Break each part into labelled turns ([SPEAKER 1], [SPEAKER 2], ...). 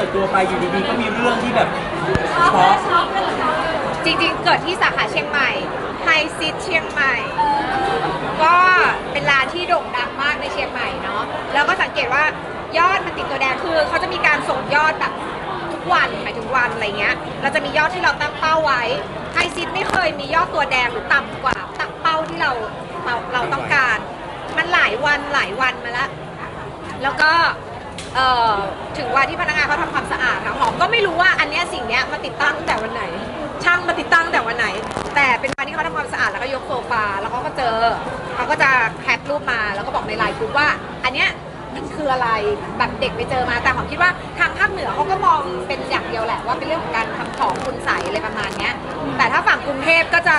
[SPEAKER 1] ปิดตัวไปอยู่ดีๆก็มีเรื่องที่แบบช็อก
[SPEAKER 2] จริงๆ เกิดที่สาขาเชียงใหม่ไฮซิตเชียงใหม่ ก็เป็นร้านที่โด่งดังมากในเชียงใหม่เนาะแล้วก็สังเกตว่ายอดมันติดตัวแดงคือเขาจะมีการส่งยอดแบบทุกวันหมายถึงวันอะไรเงี้ย เราจะมียอดที่เราตั้งเป้าไว้ไฮซิตไม่เคยมียอดตัวแดงหรือต่ำกว่าตั้งเป้าที่เราเราเราต้องการ มันหลายวันหลายวันมาแล้วแล้วก็ เอ่อถึงวันที่พนักงานเขาทำความสะอาดค่ะหอมก็ไม่รู้ว่าอันเนี้ยสิ่งเนี้ยมาติดตั้งแต่วันไหน ช่างมาติดตั้งแต่วันไหน แต่เป็นวันที่เขาทำความสะอาดแล้วก็ยกโซฟาแล้วเขาก็เจอเขาก็จะแคปรูปมาแล้วก็บอกในไลน์กลุ่มว่า อันเนี้ยมันคืออะไรแบบเด็กไปเจอมาแต่หอมคิดว่าทางภาคเหนือเขาก็มองเป็นอย่างเดียวแหละว่าเป็นเรื่องของการทำของคุณใสอะไรประมาณเนี้ย แต่ถ้าฝั่งกรุงเทพก็จะ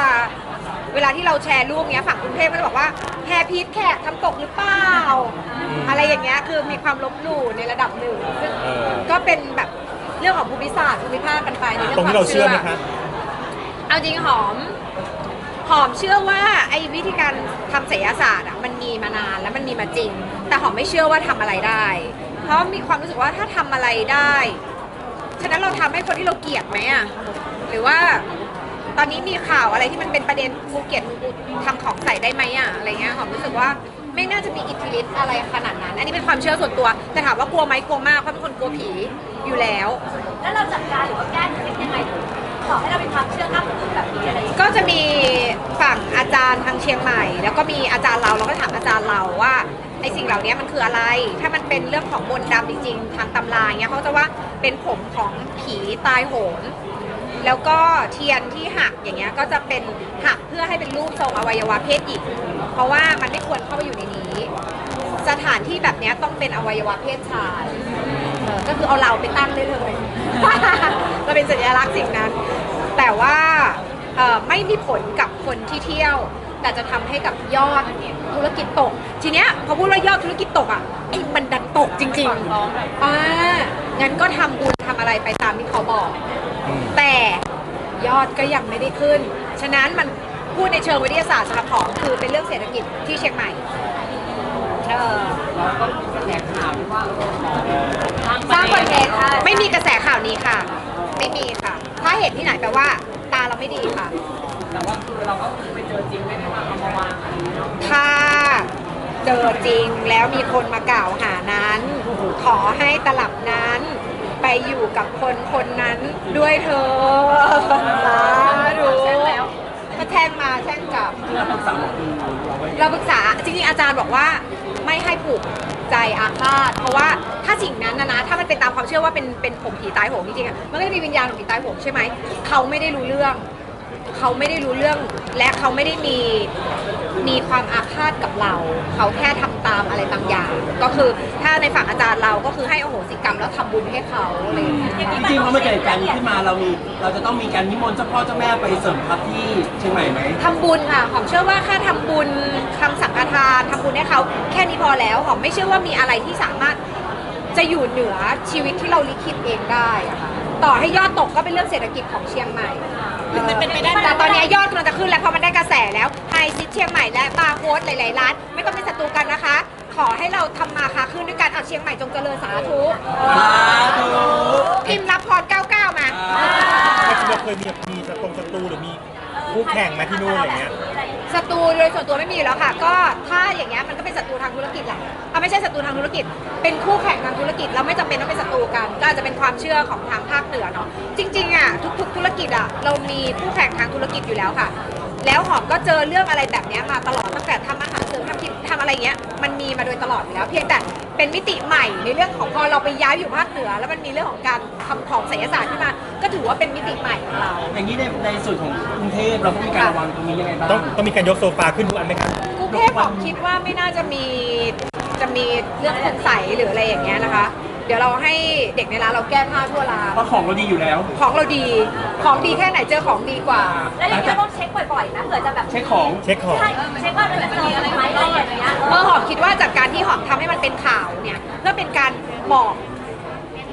[SPEAKER 2] เวลาที่เราแชร์รูปเนี้ยฝั่งกรุงเทพก็จะบอกว่าแฮร์พีทแขกทำตกหรือเปล่า อะไรอย่างเงี้ยคือมีความลบหลู่ในระดับหนึ่งซึ่ง
[SPEAKER 3] เออ
[SPEAKER 2] ก็เป็นแบบเรื่องของภูมิศาสตร์ภูมิภาคกันไปในเรื่อง
[SPEAKER 3] ตรง
[SPEAKER 2] ควา
[SPEAKER 3] ที่
[SPEAKER 2] ม
[SPEAKER 3] เราเชื่
[SPEAKER 2] เชื่
[SPEAKER 3] อ
[SPEAKER 2] อ
[SPEAKER 3] ไหมคะ
[SPEAKER 2] เอาจริงหอม หอมเชื่อว่าไอ้วิธีการทำศิลศาสตร์อะมันมีมานานแล้วมันมีมาจริง แต่หอมไม่เชื่อว่าทำอะไรได้ เพราะมีความรู้สึกว่าถ้าทำอะไรได้ ฉะนั้นเราทำให้คนที่เราเกลียดไหมอะหรือว่าตอนนี้มีข่าวอะไรที่มันเป็นประเด็นกูเกลียดมึงกูทำของใส่ได้ไหมอะอะไรเงี้ยหอมรู้สึกว่า ไม่น่าจะมีอิทธิฤทธิ์อะไรขนาดนั้น อันนี้เป็นความเชื่อส่วนตัว แต่ถามว่ากลัวไหมกลัวมากเพราะเป็นคนกลัวผีอยู่แล้ว
[SPEAKER 4] แล้วเราจัดการหรือว่าแก้เคล็ดยังไงถึงขอให้เราเป็นความเชื่อข้ามคนอื่นแบบนี้อะไรอย่างเงี้ย
[SPEAKER 2] ก็จะมีฝั่งอาจารย์ทางเชียงใหม่ แล้วก็มีอาจารย์เราเราก็ถามอาจารย์เราว่าไอ้สิ่งเหล่านี้มันคืออะไร ถ้ามันเป็นเรื่องของมนต์ดำจริงๆ ทางตำราเงี้ยเขาจะว่าเป็นผมของผีตายโหง แล้วก็เทียนที่หักอย่างเงี้ยก็จะเป็นหักเพื่อให้เป็นรูปทรงอวัยวะเพศหญิงเพราะว่ามันไม่ควรเข้าไปอยู่ในนี้ สถานที่แบบเนี้ยต้องเป็นอวัยวะเพศชายเออก็คือเอาเราไปตั้งได้เลย ก็เป็นสัญลักษณ์สิ่งนั้น แต่ว่าเอ่อไม่มีผลกับคนที่เที่ยว แต่จะทำให้กับยอดธุรกิจตก ทีเนี้ยพอพูดว่ายอดธุรกิจตกอะไอ้มันดันตกจริงๆอ่างั้นก็ทำบุญทำอะไรไปตามที่เขาบอก แต่ยอดก็ยังไม่ได้ขึ้น ฉะนั้นมันพูดในเชิงวิทยาศาสตร์สำหรับหอมคือเป็นเรื่องเศรษฐกิจที่เชียงใหม่เออสร้างคอนเทนต์ไม่มีกระแสข่าวนี้ค่ะ ไม่มีค่ะ ถ้าเห็นที่ไหนแปลว่า ตาเราไม่ดีค่ะ
[SPEAKER 1] แต่ว่าคือเราก็ไปเจอจริงไม่ได้มาเอามาวางอะไรอย่างเงี้ยเนาะ
[SPEAKER 2] ถ้าเจอจริงแล้วมีคนมากล่าวหานั้น ขอให้ตลับนั้นไป อยู่กับคนคนนั้นด้วยเธอสาธุก็แช่งมาแช่งกลับ
[SPEAKER 1] เราปรึกษา
[SPEAKER 2] จริงๆอาจารย์บอกว่าไม่ให้ผูกใจอาฆาตเพราะว่าถ้าสิ่งนั้นนะนะถ้ามันเป็นตามความเชื่อว่าเป็นเป็นผมผีตายโหงจริงๆอะมันก็จะมีวิญญาณของผีตายโหงใช่ไหมเขาไม่ได้รู้เรื่อง เขาไม่ได้รู้เรื่อง และเขาไม่ได้มีมีความอาฆาตกับเรา เขาแค่ทำามอะไรบางอย่าง ก็คือถ้าในฝั่งอาจารย์เราก็คือให้อโหสิกรรมแล้วทำบุญให้เขาอะไรอย่างเงี้ย
[SPEAKER 1] จริงๆพอมาเกิดเหตุการณ์นี้ขึ้นมาเรามี เราจะต้องมีการนิมนต์เจ้าพ่อเจ้าแม่ไปเสริมทัพที่เชียงใหม่ไหม
[SPEAKER 2] ทำบุญค่ะหอมเชื่อว่าแค่ทำบุญทำสังฆทานทำบุญให้เขาแค่นี้พอแล้วหอมไม่เชื่อว่ามีอะไรที่สามารถจะอยู่เหนือชีวิตที่เราลิขิตเองได้อะค่ะต่อให้ยอดตกก็เป็นเรื่องเศรษฐกิจของเชียงใหม่ มันเป็นไปได้แต่ตอนนี้ยอดกำลังจะขึ้นแล้วเพราะมันได้กระแสแล้วไฮซิตเชียงใหม่และบาร์โค้ดหลายๆร้านไม่ต้องเป็นศัตรูกันนะคะ ขอให้เราทำมาค้าขึ้นด้วยกันเอาเชียงใหม่จงเจริญสาธุ
[SPEAKER 1] สาธุ
[SPEAKER 2] พิมพ์รับพร99มา
[SPEAKER 3] ถ้าเราเคยมีมีสตรงศัตรูหรือมีคู่แข่งมาที่นู่นอะไรเงี้ย
[SPEAKER 2] ศัตรูโดยส่วนตัวไม่มีอยู่แล้วค่ะ ก็ถ้าอย่างเงี้ยมันก็เป็นศัตรูทางธุรกิจแหละอะไม่ใช่ศัตรูทางธุรกิจ เป็นคู่แข่งทางธุรกิจเราไม่จำเป็นต้องเป็นศัตรูกัน ก็อาจจะเป็นความเชื่อของทางภาคเหนือเนาะจริงๆอะทุกๆธุรกิจอะ เรามีคู่แข่งทางธุรกิจอยู่แล้วค่ะ แล้วหอมก็เจอเรื่องอะไรแบบเนี้ยมาตลอดตั้งแต่ทำอาหารเสริมทำกินทำอะไรเงี้ยมันมีมาโดยตลอดอยู่แล้ว เพียงแต่เป็นมิติใหม่ในเรื่องของพอเราไปย้ายอยู่ภาคเหนือ แล้วมันมีเรื่องของการทำของศิลศาสตร์ขึ้นมา ก็ถือว่าเป็นมิติใหม่ของเรา
[SPEAKER 1] อย่างนี้ในในส่วนของกรุงเทพเราก็มีการระวังตรงนี้ยังไงบ้าง
[SPEAKER 3] ต้องต้องมีการยกโซฟาขึ้นทุกอันไหมครับ
[SPEAKER 2] กรุงเทพผมคิดว่าไม่น่าจะมีจะมีเรื่องสงสัยหรืออะไรอย่างเงี้ยนะคะเดี๋ยวเราให้เด็กในร้านเราแก้ผ้าทั่วร้าน
[SPEAKER 1] เพราะของเราดีอยู่แล้ว
[SPEAKER 2] ของเราดีของดีแค่ไหนเจอของดีกว่า
[SPEAKER 4] แล้วอย่างเงี้ยต้องเช็คบ่อยๆนะเผื่อจะแบบ
[SPEAKER 1] เช็คของ
[SPEAKER 3] เช็คของ
[SPEAKER 4] ใช่เช็คว่ามันจะมีอะไรไหมอะไรอย่างเงี้ย
[SPEAKER 2] เออหอมคิดว่าจากการที่หอมทำให้มันเป็นข่าวเนี่ยเพื่อเป็นการบอก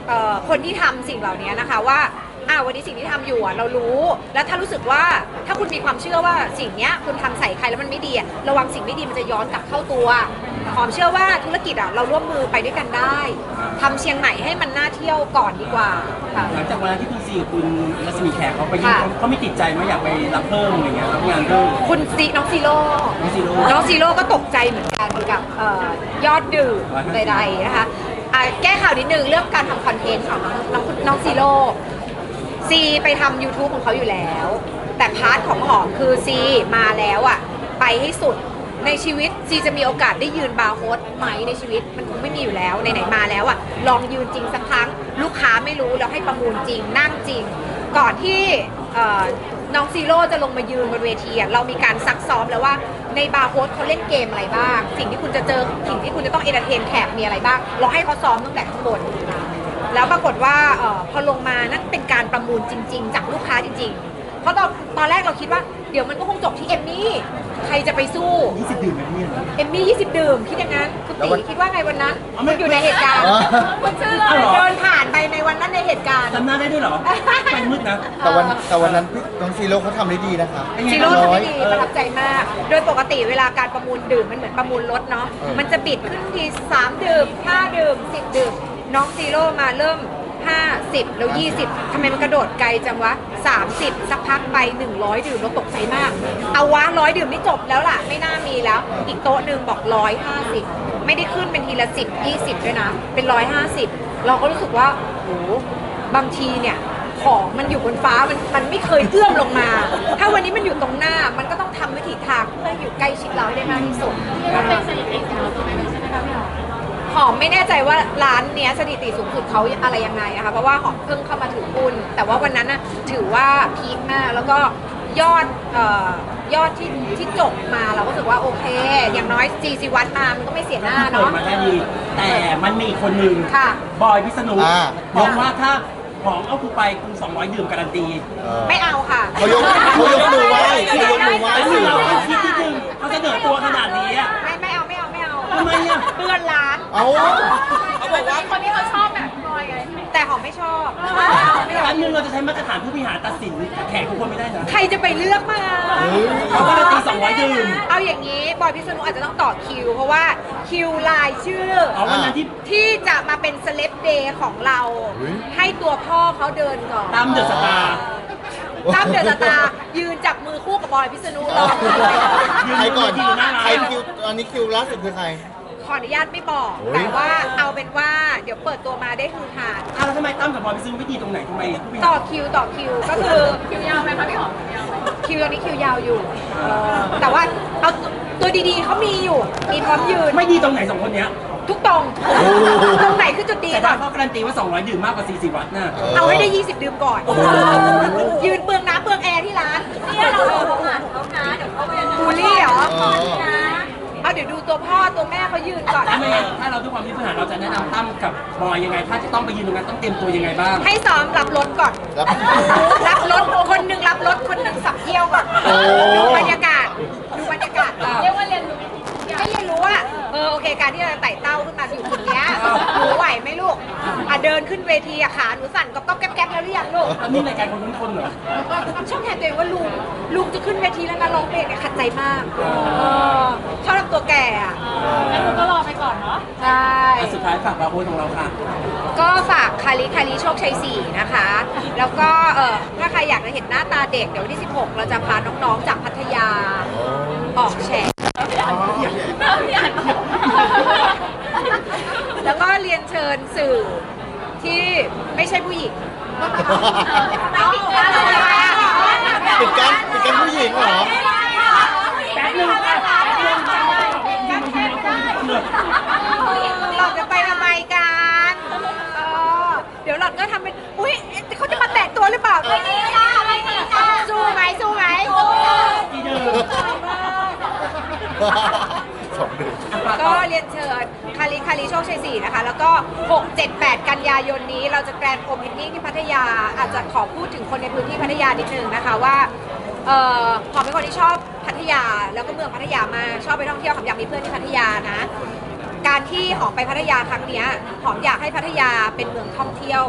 [SPEAKER 2] เอ่อคนที่ทำสิ่งเหล่านี้นะคะว่าอ่าวันนี้สิ่งที่ทำอยู่อะเรารู้ แล้วถ้ารู้สึกว่าถ้าคุณมีความเชื่อว่าสิ่งเนี้ยคุณทำใส่ใครแล้วมันไม่ดีอะระวังสิ่งไม่ดีมันจะย้อนกลับเข้าตัวหอมเชื่อว่าธุรกิจอะเราร่วมมือไปด้วยกันได้ ทำเชียงใหม่ให้มันน่าเที่ยวก่อนดีกว่าค่ะ
[SPEAKER 1] หลังจากวันนั้นที่คุณซีกับคุณรัศมีแขกเขาไปยื่น
[SPEAKER 2] ค่ะ
[SPEAKER 1] เขาเขาไม่ติดใจไหมอยากไปรับเพิ่มอะไรเงี้ยรับงานเพิ่ม
[SPEAKER 2] คุณซีน้องซีโร่
[SPEAKER 1] น้องซีโร่
[SPEAKER 2] น้องซีโร่ก็ตกใจเหมือนกันกับเอ่อยอดดื่มใดๆนะคะอะแก้ข่าวนิดนึงเรื่องการทำคอนเทนต์ของน้องน้องน้องซีโร่ซีไปทำ YouTube ของเขาอยู่แล้ว แต่พาร์ทของหอมคือซีมาแล้วอะ ไปให้สุด ในชีวิตซีจะมีโอกาสได้ยืนบาร์โฮสไหมในชีวิตมันคงไม่มีอยู่แล้วไหนๆมาแล้วอะลองยืนจริงสักครั้ง ลูกค้าไม่รู้แล้วให้ประมูลจริงนั่งจริง ก่อนที่เอ่อน้องซีโร่จะลงมายืนบนเวทีอะเรามีการซักซ้อมแล้วว่าในบาร์โฮสเขาเล่นเกมอะไรบ้าง สิ่งที่คุณจะเจอสิ่งที่คุณจะต้องเอนเตอร์เทนแขกมีอะไรบ้างเราให้เขาซ้อมตั้งแต่ข้างบนแล้วปรากฏว่าเออพอลงมานั่นเป็นการประมูลจริง ๆ จากลูกค้าจริงๆ เพราะตอนตอนแรกเราคิดว่าเดี๋ยวมันก็คงจบที่เอมมี่ ใครจะไปสู้
[SPEAKER 1] 20ดื่มแบบนี้เหรอ
[SPEAKER 2] เอมมี่20 ดื่ม คิดอย่างนั้นคุณตีคิดว่าไงวันนั้น
[SPEAKER 1] อ๋อไม่
[SPEAKER 2] คุณอยู่ในเหตุการณ์
[SPEAKER 3] อ๋อ
[SPEAKER 2] คุณชื่อ
[SPEAKER 1] อ้าวเหรอ
[SPEAKER 2] เดินผ่านไปในวันนั้นในเหตุการณ์
[SPEAKER 1] จำหน้าได้ด้วยเหรอ ไปมืดนะ
[SPEAKER 5] แต่วันแต่วันนั้นพี่น้องซีโร่เขาทำได้ดีนะคะ
[SPEAKER 1] เป็นไง
[SPEAKER 2] ซีโร่ทำ
[SPEAKER 5] น้อ
[SPEAKER 2] ได้
[SPEAKER 5] ย
[SPEAKER 2] ดีประทับใจมาก โดยปกติเวลาการประมูลดื่มมันเหมือนประมูลรถเนาะ
[SPEAKER 5] เออ
[SPEAKER 2] มันจะบิดขึ้นที 3 ดื่ม 5 ดื่ม 10 ดื่ม น้องซีโร่มาเริ่ม 50แล้ว 20ทำไมมันกระโดดไกลจังวะ 30 สักพักไป 100 ดื่มเราตกใจมาก เอาวะร้อยดื่มนี่จบแล้วล่ะ ไม่น่ามีแล้ว อีกโต๊ะหนึ่งบอก150ไม่ได้ขึ้นเป็นทีละ10 20ด้วยนะ เป็น150เราก็รู้สึกว่าโหบางทีเนี่ย ของมันอยู่บนฟ้ามันมันไม่เคยเอื้อมลงมา ถ้าวันนี้มันอยู่ตรงหน้ามันก็ต้องทำวิถีทางเพื่ออยู่ใกล้ชิดเราให้ได้มากที่สุด
[SPEAKER 4] เป็นสถิติของเราตัวเองใช่ อม
[SPEAKER 2] ไม่แน่ใจว่าร้านเนี้ยสถิติสูงสุดเขาอะไรยังไงนะคะ เพราะว่าหอมเพิ่งเข้ามาถือหุ้นแต่ว่าวันนั้นน่ะถือว่าพีคมากแล้วก็ยอดเอ่อยอดที่ที่จบมาเราก็รู้สึกว่าโอเค อย่างน้อยจีซีวัดมามันก็ไม่เสียหน้า
[SPEAKER 1] เปิด
[SPEAKER 2] เนาะ
[SPEAKER 1] มาได้ดีแต่มันมีอีกคนหนึ่ง
[SPEAKER 2] ค่ะ
[SPEAKER 1] บอยพิษณุ
[SPEAKER 5] อ่า
[SPEAKER 1] บอกว่าถ้าของเอากูไปกู200 ดื่มการันตี
[SPEAKER 5] เออ
[SPEAKER 2] ไม่เอาค่ะ
[SPEAKER 5] เขายกเขายกมือไหว้เขายกมือไหว้
[SPEAKER 1] แล้ว
[SPEAKER 5] สื่อ
[SPEAKER 1] เราก็คิดนิดนึงเขาเสนอตัวขนาดนี้อะ
[SPEAKER 2] ไม่ ไม่เอาไม่เอาไม่เอา
[SPEAKER 1] ทำไมอะ
[SPEAKER 2] เปื้อนร้าน
[SPEAKER 5] เอา
[SPEAKER 4] เขาบอกว่าคนที่เขาชอบแบบบอยไง
[SPEAKER 2] แต่หอมไม่ชอบ
[SPEAKER 1] ครั้งหนึงเราจะใช้มาตรฐานผู้บริหารตัดสินแขกทุกคนไม่ได้นะ
[SPEAKER 2] ใครจะไปเลือกมา
[SPEAKER 5] เฮ้ย
[SPEAKER 1] เขาการันตี200ดื่ม
[SPEAKER 2] เอาอย่างนี้บอยพิษณุอาจจะต้องต่อคิว เพราะว่าคิวลายชื่อ
[SPEAKER 1] เอาวันนั้นที่
[SPEAKER 2] ที่จะมาเป็นเซเลบเดย์ของเรา
[SPEAKER 5] เฮ้ย
[SPEAKER 2] ให้ตัวพ่อเขาเดินก่อน
[SPEAKER 1] ตามเดอะสตาร์
[SPEAKER 2] ตั้มเดอะสตาร์ยืนจับมือคู่กับบอยพิษณุรอ
[SPEAKER 5] ใครก่อน
[SPEAKER 1] ยืนหน้าร้าน
[SPEAKER 5] ใครคิวตอนนี้คิวล่าสุดคือใคร
[SPEAKER 2] ขออนุญาตไม่บอก
[SPEAKER 5] โอ้ย
[SPEAKER 2] แต่ว่าเอาเป็นว่าเดี๋ยวเปิดตัวมาได้คือหา
[SPEAKER 1] อ้าวแล้วทำไมตั้มกับบอยพิษณุไม่ดีตรงไหนทำไมผู้บริหาร
[SPEAKER 2] ต่อคิวต่อคิวก็คือ
[SPEAKER 4] คิวยาวไหมคะพี่หอมคิวยาวไหม
[SPEAKER 2] คิวตอนนี้คิวยาวอยู่เออแต่ว่าเอาตัวดีๆเขามีอยู่ มีพร้อมยืน
[SPEAKER 1] ไม่ดีตรงไหนสองคนเนี้ย
[SPEAKER 2] ทุกตรงตรงไหนคือจุดดี
[SPEAKER 1] แต่
[SPEAKER 2] ก่
[SPEAKER 1] ถ้า
[SPEAKER 2] อน
[SPEAKER 1] เขาการันตีว่า 200 ดื่มมากกว่า 40 วัตต์น่ะ
[SPEAKER 2] เอาให้ได้ 20 ดื่มก่อน ยืนเปลืองน้ำเปลืองแอร์ที่ร้าน
[SPEAKER 4] เนี่ยเรา เอา
[SPEAKER 2] เดี๋ยวดูตัวพ่อตัวแม่เขายืนก่อน
[SPEAKER 1] ถ้าไม่ถ้าเราด้วยความที่บริหารเราจะแนะนำตั้มกับบอยยังไง ถ้าจะต้องไปยืนตรงนั้นต้องเตรียมตัวยังไงบ้าง
[SPEAKER 2] ให้ซ้อมรับรถก่อน
[SPEAKER 5] รับ
[SPEAKER 2] รับรถคนหนึ่งรับรถคนหนึ่งสับเที่ยวก่อน
[SPEAKER 5] โอ้
[SPEAKER 2] ดูบรรยากาศ ออโอเคการที่เราจะไต่เต้าขึ้นมาอยู่ตรงเนี้ยหนูไหวไหมลูกอะเดินขึ้นเวทีอะขาหนูสั่นก็ก็แก๊บแก๊บแล้วหรือยังลูก
[SPEAKER 1] แล้วนี่รายการคนทั้งคนเหรอ
[SPEAKER 2] ชอบแทนตัวเองว่าลุงลุงจะขึ้นเวทีแล้วนะร้องเพลงเนี่ยขัดใจมากเออชอบทำตัวแก่อะ
[SPEAKER 4] แล้วคุณก็รอไปก่อนเนาะ
[SPEAKER 2] ใช่
[SPEAKER 1] อะสุดท้ายฝากบาร์โฮสของเราค่ะ
[SPEAKER 2] ก็ฝากคาริคาริโชคชัย4นะคะ แล้วก็เออถ้าใครอยากจะเห็นหน้าตาเด็ก เดี๋ยววันที่ 16 เราจะพาน้องๆจากพัทยาออกแฉก แล้วก็เรียนเชิญสื่อที่ไม่ใช่ผู้หญิง
[SPEAKER 4] ไม่ติดกันเลย
[SPEAKER 5] ปิดกันปิดกันผู้หญิงเหรอ
[SPEAKER 1] แป๊บนึงค่ะแป๊บนึงค่ะ
[SPEAKER 2] หลอดจะไปทำไมกันเออเดี๋ยวหลอดก็ทำเป็น อุ้ยเขาจะมาแตะตัวหรือเปล่า
[SPEAKER 4] ไม่ดีค่ะไม่ดีค่ะ
[SPEAKER 2] สู้ไหมสู้ไหม
[SPEAKER 1] กี่ดื่ม
[SPEAKER 5] สองเดือน
[SPEAKER 1] ก็
[SPEAKER 2] เรียนเชิญคาริคาริโชคชัย4นะคะ แล้วก็ 6 7 8 กันยายนนี้เราจะแกรนด์โอเพนนิ่งที่พัทยา อาจจะขอพูดถึงคนในพื้นที่พัทยานิดนึงนะคะว่าเอ่อหอมเป็นคนที่ชอบพัทยา แล้วก็เมืองพัทยามากชอบไปท่องเที่ยวหอมอยากมีเพื่อนที่พัทยานะ การที่หอมไปพัทยาครั้งเนี้ยหอมอยากให้พัทยาเป็นเมืองท่องเที่ยว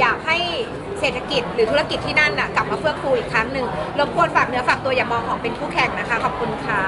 [SPEAKER 2] อยากให้ เศรษฐกิจหรือธุรกิจที่นั่นน่ะกลับมาเฟื่องฟูอีกครั้งหนึ่งรบกวนฝากเนื้อฝากตัวอย่ามองของเป็นคู่แข่งนะคะ ขอบคุณค่ะ